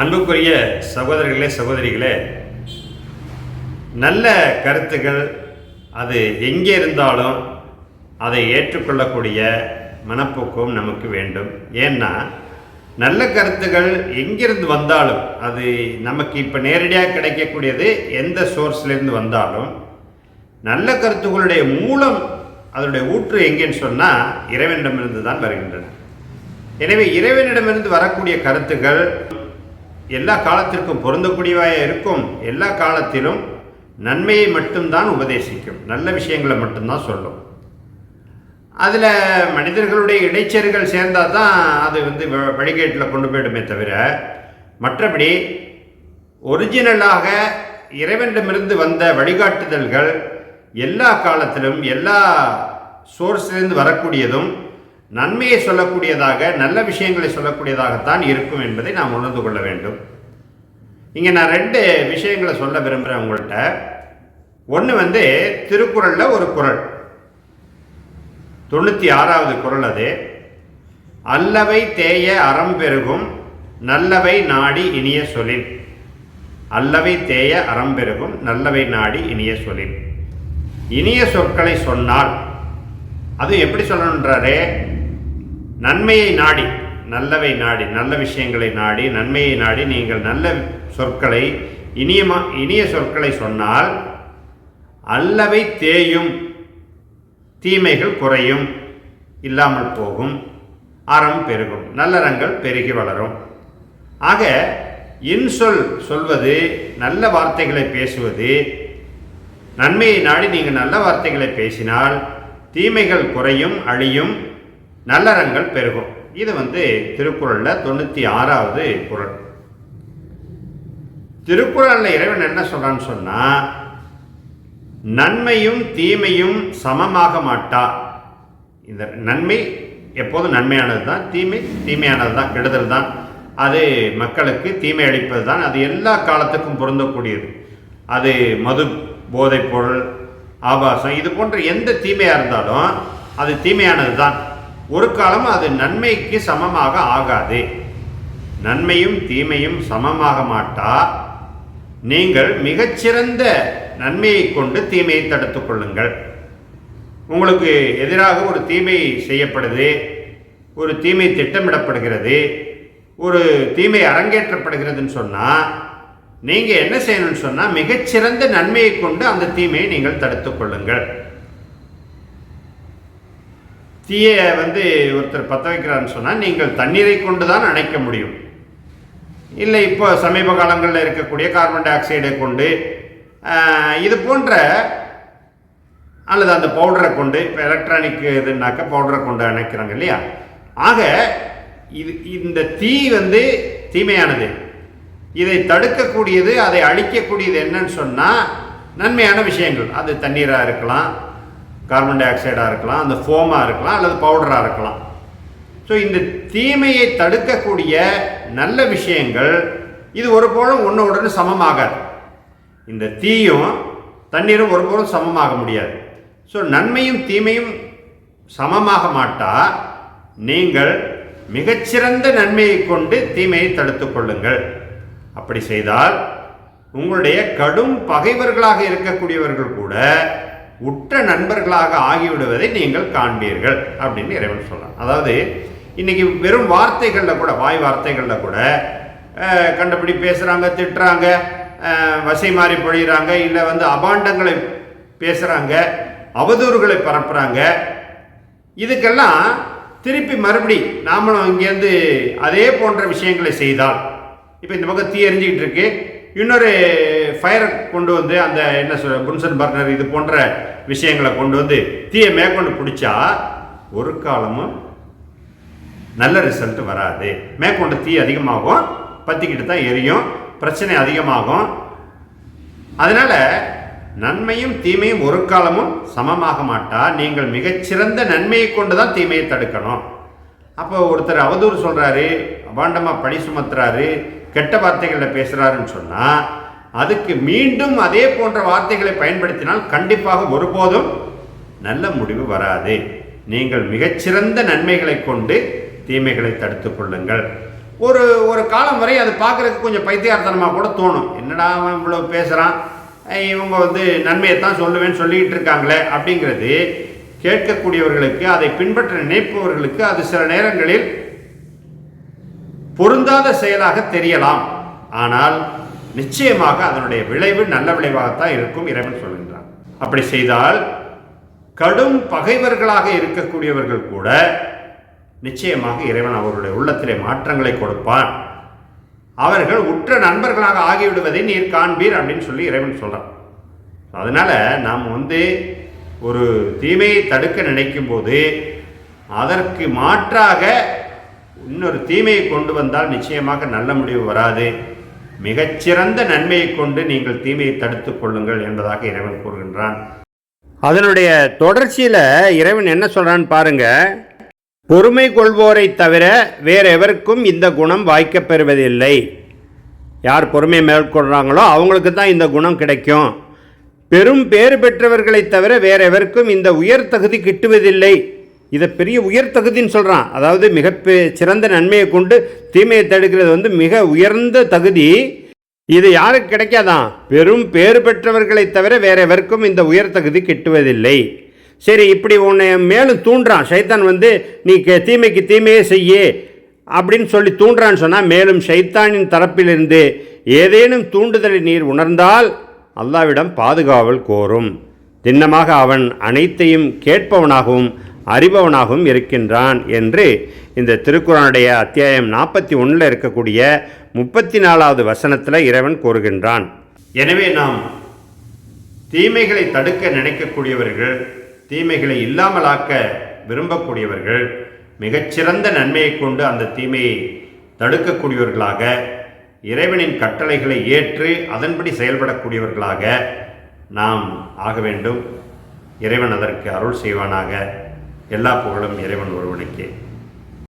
அன்புக்குரிய சகோதரர்களே சகோதரிகளே நல்ல கருத்துகள் அது எங்கே இருந்தாலும் அதை ஏற்றுக்கொள்ளக்கூடிய மனப்போக்கம் நமக்கு வேண்டும். ஏன்னா நல்ல கருத்துகள் எங்கிருந்து வந்தாலும் அது நமக்கு இப்போ நேரடியாக கிடைக்கக்கூடியது எந்த சோர்ஸ்லேருந்து வந்தாலும் நல்ல கருத்துக்களுடைய மூலம் அதனுடைய ஊற்று எங்கேன்னு சொன்னால் இறைவனிடமிருந்து தான் வருகின்றன. எனவே இறைவனிடமிருந்து வரக்கூடிய கருத்துக்கள் எல்லா காலத்திற்கும் பொருந்தக்கூடியவாக இருக்கும். எல்லா காலத்திலும் நன்மையை மட்டும்தான் உபதேசிக்கும். நல்ல விஷயங்களை மட்டும்தான் சொல்லும். அதில் மனிதர்களுடைய இடைச்செருகள் சேர்ந்தால் தான் அது வந்து வ- வழிகேட்டில் கொண்டு போயிடுமே தவிர மற்றபடி ஒரிஜினலாக இறைவனிடமிருந்து வந்த வழிகாட்டுதல்கள் எல்லா காலத்திலும் எல்லா சோர்ஸ்லேருந்து வரக்கூடியதும் நன்மையை சொல்லக்கூடியதாக நல்ல விஷயங்களை சொல்லக்கூடியதாகத்தான் இருக்கும் என்பதை நாம் உணர்ந்து கொள்ள வேண்டும். இங்கே நான் ரெண்டு விஷயங்களை சொல்ல விரும்புகிறேன் உங்கள்கிட்ட ஒன்று வந்து திருக்குறளில் ஒரு குறள். தொண்ணூற்றி ஆறாவது குறள் அது. அல்லவை தேய அறம் பெருகும் நல்லவை நாடி இனிய சொலின் அல்லவை தேய அறம் பெருகும் நல்லவை நாடி இனிய சொலின் இனிய சொற்களை சொன்னால் அது எப்படி சொல்லணுன்றாரே நன்மையை நாடி நல்லவை நாடி நல்ல விஷயங்களை நாடி நன்மையை நாடி நீங்கள் நல்ல சொற்களை இனியமா இனிய சொற்களை சொன்னால் அல்லவை தேயும் தீமைகள் குறையும் இல்லாமல் போகும் அறம் பெருகும் நல்லறங்கள் பெருகி வளரும். ஆக இன்சொல் சொல்வது நல்ல வார்த்தைகளை பேசுவது நன்மையை நாடி நீங்கள் நல்ல வார்த்தைகளை பேசினால் தீமைகள் குறையும் அழியும் நல்லறங்கள் பெருகும். இது வந்து திருக்குறளில் தொண்ணூற்றி ஆறாவது குரல் திருக்குறளில் இறைவன் என்ன சொல்கிறான்னு சொன்னால் நன்மையும் தீமையும் சமமாக மாட்டா. இந்த நன்மை எப்போதும் நன்மையானது தான் தீமை தீமையானது தான் கெடுதல் தான் அது மக்களுக்கு தீமை அளிப்பது தான் அது எல்லா காலத்துக்கும் பொருந்தக்கூடியது. அது மது போதைப் பொருள் ஆபாசம் இது போன்ற எந்த தீமையாக இருந்தாலும் அது தீமையானது தான் ஒரு காலம் அது நன்மைக்கு சமமாக ஆகாது. நன்மையும் தீமையும் சமமாக மாட்டா. நீங்கள் மிகச்சிறந்த நன்மையை கொண்டு தீமையை தடுத்து கொள்ளுங்கள். உங்களுக்கு எதிராக ஒரு தீமை செய்யப்படுது ஒரு தீமை திட்டமிடப்படுகிறது ஒரு தீமை அரங்கேற்றப்படுகிறதுன்னு சொன்னால் நீங்கள் என்ன செய்யணும்னு சொன்னால் மிகச்சிறந்த நன்மையை கொண்டு அந்த தீமையை நீங்கள் தடுத்துக்கொள்ளுங்கள் தீயை வந்து ஒருத்தர் பற்ற வைக்கிறான்னு சொன்னால் நீங்கள் தண்ணீரை கொண்டு தான் அணைக்க முடியும். இல்லை இப்போ சமீப காலங்களில் இருக்கக்கூடிய கார்பன் டை ஆக்சைடை கொண்டு இது போன்ற அல்லது அந்த பவுடரை கொண்டு இப்போ எலக்ட்ரானிக் இதுனாக்க பவுடரை கொண்டு அணைக்கிறாங்க இல்லையா? ஆக இது இந்த தீ வந்து தீமையானது. இதை தடுக்கக்கூடியது அதை அழிக்கக்கூடியது என்னன்னு சொன்னால் நன்மையான விஷயங்கள். அது தண்ணீராக இருக்கலாம் கார்பன் டை ஆக்சைடாக இருக்கலாம் அந்த ஃபோமாக இருக்கலாம் அல்லது பவுடராக இருக்கலாம். ஸோ இந்த தீமையை தடுக்கக்கூடிய நல்ல விஷயங்கள் இது ஒருபோலம் ஒன்று உடனே சமமாகாது. இந்த தீயும் தண்ணீரும் ஒருபோலும் சமமாக முடியாது. ஸோ நன்மையும் தீமையும் சமமாக மாட்டால் நீங்கள் மிகச்சிறந்த நன்மையை கொண்டு தீமையை தடுத்து கொள்ளுங்கள். அப்படி செய்தால் உங்களுடைய கடும் பகைவர்களாக இருக்கக்கூடியவர்கள் கூட உற்ற நண்பர்களாக ஆகிவிடுவதை நீங்கள் காண்பீர்கள் அப்படின்னு இறைவன் சொல்கிறான் அதாவது இன்னைக்கு வெறும் வார்த்தைகளில் கூட வாய் வார்த்தைகளில் கூட கண்டபடி பேசுகிறாங்க திட்டுறாங்க வசை மாறி பொழிகிறாங்க இல்லை வந்து அபாண்டங்களை பேசுகிறாங்க அவதூறுகளை பரப்புகிறாங்க இதுக்கெல்லாம் திருப்பி மறுபடி நாமளும் இங்கேருந்து அதே போன்ற விஷயங்களை செய்தால் இப்போ இந்த பக்கம் தீ எரிஞ்சிக்கிட்டு இருக்கு இன்னொரு ஃபயரை கொண்டு வந்து அந்த என்ன சொல் புன்சன் பர்னர் இது போன்ற விஷயங்களை கொண்டு வந்து தீயை மேற்கொண்டு பிடிச்சா ஒரு காலமும் நல்ல ரிசல்ட் வராது. மேற்கொண்டு தீ அதிகமாகும் பற்றிக்கிட்டு தான் எரியும் பிரச்சனை அதிகமாகும். அதனால் நன்மையும் தீமையும் ஒரு காலமும் சமமாக மாட்டா. நீங்கள் மிகச்சிறந்த நன்மையை கொண்டு தான் தீமையை தடுக்கணும். அப்போ ஒருத்தர் அவதூறு சொல்கிறாரு அபாண்டமாக பணி சுமத்துறாரு கெட்ட வார்த்தைகளில் பேசுகிறாருன்னு சொன்னால் அதுக்கு மீண்டும் அதே போன்ற வார்த்தைகளை பயன்படுத்தினால் கண்டிப்பாக ஒருபோதும் நல்ல முடிவு வராது. நீங்கள் மிகச்சிறந்த நன்மைகளை கொண்டு தீமைகளை தடுத்து கொள்ளுங்கள். ஒரு ஒரு காலம் வரை அது பார்க்குறதுக்கு கொஞ்சம் பைத்தியார்த்தனமாக கூட தோணும். என்னடா அவன் இவ்வளோ பேசுகிறான் இவங்க வந்து நன்மையை தான் சொல்லுவேன்னு சொல்லிக்கிட்டு இருக்காங்களே அப்படிங்கிறது கேட்கக்கூடியவர்களுக்கு அதை பின்பற்ற நினைப்பவர்களுக்கு அது சில நேரங்களில் பொருந்தாத செயலாக தெரியலாம். ஆனால் நிச்சயமாக அதனுடைய விளைவு நல்ல விளைவாகத்தான் இருக்கும் இறைவன் சொல்கின்றான். அப்படி செய்தால் கடும் பகைவர்களாக இருக்கக்கூடியவர்கள் கூட நிச்சயமாக இறைவன் அவருடைய உள்ளத்திலே மாற்றங்களை கொடுப்பான். அவர்கள் உற்ற நண்பர்களாக ஆகிவிடுவதை நீர் காண்பீர் அப்படின்னு சொல்லி இறைவன் சொல்கிறான் அதனால் நாம் வந்து ஒரு தீமையை தடுக்க நினைக்கும் போது அதற்கு மாற்றாக இன்னொரு தீமையை கொண்டு வந்தால் நிச்சயமாக நல்ல முடிவு வராது. மிகச்சிறந்த நன்மையை கொண்டு நீங்கள் தீமையை தடுத்து கொள்ளுங்கள் என்பதாக இறைவன் கூறுகின்றான். அதனுடைய தொடர்ச்சியில் இறைவன் என்ன சொல்கிறான்னு பாருங்க. பொறுமை கொள்வோரை தவிர வேற எவருக்கும் இந்த குணம் வாய்க்கப்பெறுவதில்லை யார் பொறுமை மேற்கொள்கிறாங்களோ அவங்களுக்கு தான் இந்த குணம் கிடைக்கும். பெரும் பேறு பெற்றவர்களை தவிர வேற எவருக்கும் இந்த உயர் தகுதி கிட்டுவதில்லை. இதை பெரிய உயர் தகுதின்னு சொல்கிறான் அதாவது மிக பெ- சிறந்த நன்மையை கொண்டு தீமையை தடுக்கிறது வந்து மிக உயர்ந்த தகுதி. இது யாருக்கு கிடைக்காதான்? பெரும் பேறு பெற்றவர்களை தவிர வேற எவருக்கும் இந்த உயர் தகுதி கிட்டுவதில்லை. சரி இப்படி உன்னை மேலும் தூண்டுறான். சைத்தான் வந்து நீ கே- தீமைக்கு தீமையே செய்ய அப்படின்னு சொல்லி தூண்டுறான்னு சொன்னால் மேலும் சைத்தானின் தரப்பிலிருந்து ஏதேனும் தூண்டுதலை நீர் உணர்ந்தால் அல்லாவிடம் பாதுகாவல் கோரும். திண்ணமாக அவன் அனைத்தையும் கேட்பவனாகவும் அறிபவனாகவும் இருக்கின்றான் என்று இந்த திருக்குறானுடைய அத்தியாயம் நாற்பத்தி ஒன்றில் இருக்கக்கூடிய முப்பத்தி நாலாவது வசனத்தில் இறைவன் கூறுகின்றான். எனவே நாம் தீமைகளை தடுக்க நினைக்கக்கூடியவர்கள் தீமைகளை இல்லாமலாக்க விரும்பக்கூடியவர்கள் மிகச்சிறந்த நன்மையை கொண்டு அந்த தீமையை தடுக்கக்கூடியவர்களாக இறைவனின் கட்டளைகளை ஏற்று அதன்படி செயல்படக்கூடியவர்களாக நாம் ஆக வேண்டும். இறைவன் அதற்கு அருள் செய்வானாக. எல்லா புகழும் இறைவன் ஒருவனுக்கே.